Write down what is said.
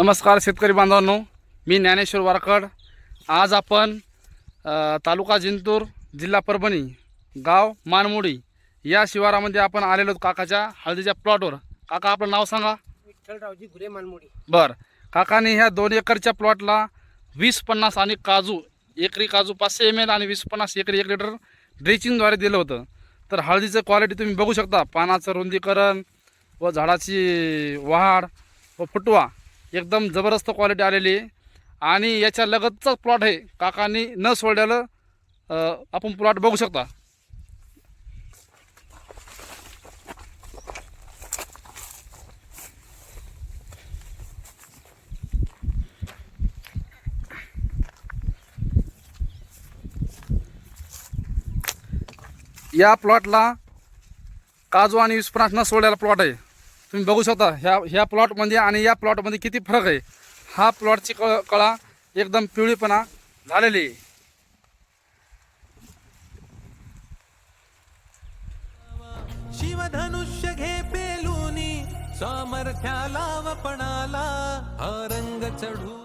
नमस्कार शेतकरी बांधवांनो मी ज्ञानेश्वर वारकड. आज आपण तालुका जिंतूर जिल्हा परभणी गाव मानमोडी या शिवारामध्ये आपण आलेलो काकाच्या हळदीच्या प्लॉटवर काका आपलं नाव सांगा. विठ्ठलरावजी घुरे मानमोडी. बर. काकाने ह्या दोन एकरच्या प्लॉटला वीस पन्नास आणि काजू एकरी काजू पाचशे एम एल आणि वीस पन्नास एकरी एक लिटर ड्रेचिंगद्वारे दिलं होतं. तर हळदीचं क्वालिटी तुम्ही बघू शकता. पानाचं रुंदीकरण व झाडाची वाढ व फुटवा. एकदम जबरदस्त क्वालिटी आलेली आहे. आणि याच्या लगतचाच प्लॉट आहे. काकांनी न सोडलेलं आपण प्लॉट बघू शकता. या प्लॉटला काजू आणि विस्पनास न सोडलेला प्लॉट आहे. तुम्ही बघू शकता ह्या ह्या प्लॉटमध्ये आणि या प्लॉटमध्ये किती फरक आहे. हा प्लॉटची क कळा एकदम पिवळीपणा झालेली आहे. शिवधनुष्य घे पेलूनी सामर्थ्याला वपणाला हा रंग चढू